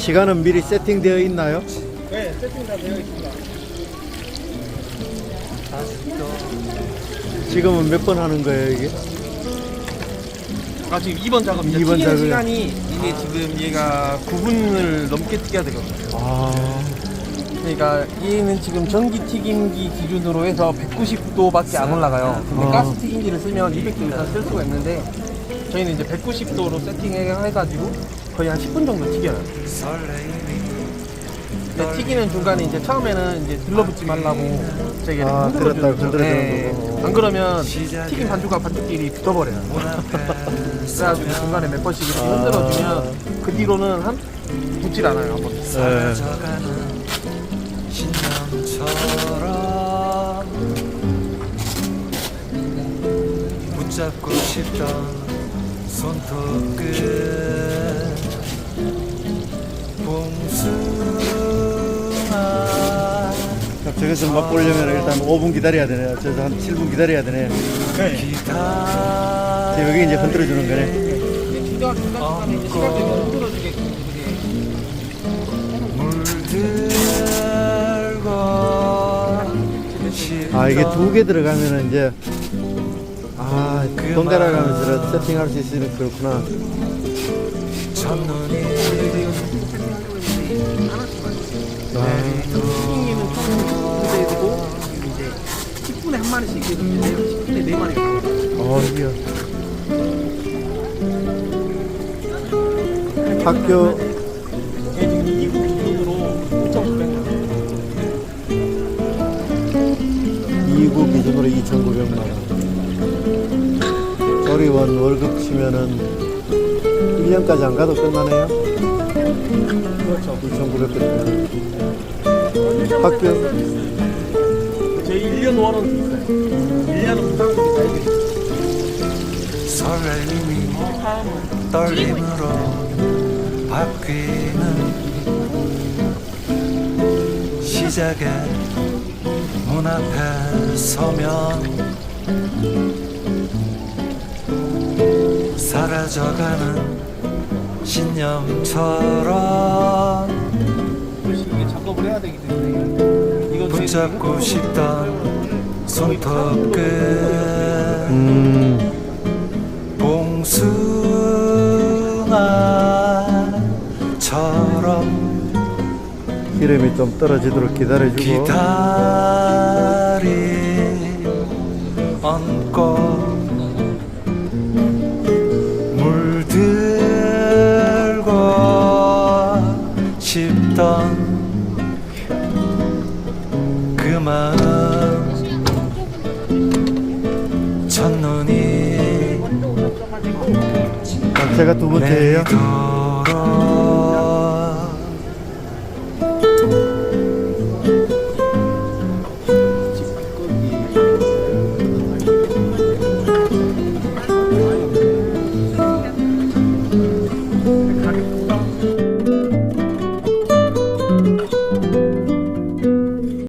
시간은 미리 세팅되어 있나요? 네, 세팅 다 되어 있습니다. 지금은 몇 번 하는 거예요 이게? 아 지금 2번 작업이죠. 이번 튀기는 작업이요? 시간이 이게 지금 얘가 9분을 넘게 튀겨야 되거든요. 아, 그러니까 얘는 지금 전기 튀김기 기준으로 해서 190도밖에 안 올라가요. 근데 아. 가스 튀김기를 쓰면 200도 이상 쓸 수가 있는데 저희는 이제 190도로 세팅해가지고 거의 한 10분 정도 튀겨요. 근데 튀기는 중간에 이제 처음에는 이제 들러붙지 말라고 저기 아, 거죠. 흔들어주는 네. 거고. 안 그러면 튀김 반죽과 반죽끼리 붙어버려요. 그래가지고 중간에 몇 번씩 이렇게 아. 흔들어주면 그 뒤로는 한 붙질 않아요. 한 번. 네. 신념처럼 붙잡고 싶던 손톱 끝 봉숭아 저것을 맛보려면 일단 5분 기다려야 되네요. 저서 한 7분 기다려야 되네. 지금 여기 이제 흔들어 주는 거네. 아 이게 두 개 들어가면은 이제 아 번갈아 가면서 세팅할 수 있으면 그렇구나. 첫눈이 이렇게 되는데요. 10분에 네 마리가 나와요. 어 이게 학교 예, 지금 이국 기준으로 5,900만 원. 2구 기준으로 2,900만 원. 조리원 월급 치면은 1년까지 안 가도 끝나네요. 그렇죠. 2,900원. 학교 저희 1년 원은 있어요. 1년은 부담금이 다 해드려요. 설레임이 떨림으로 바뀌는 시작의 문 앞에 서면 사라져가는 신념처럼 작업을 해야 되기 때문에 잡고 싶던 손톱 끝. 음, 봉숭아처럼 기름이 좀 떨어지도록 기다려주고. 기다 마음 첫눈이 아, 제가 두 번째예요.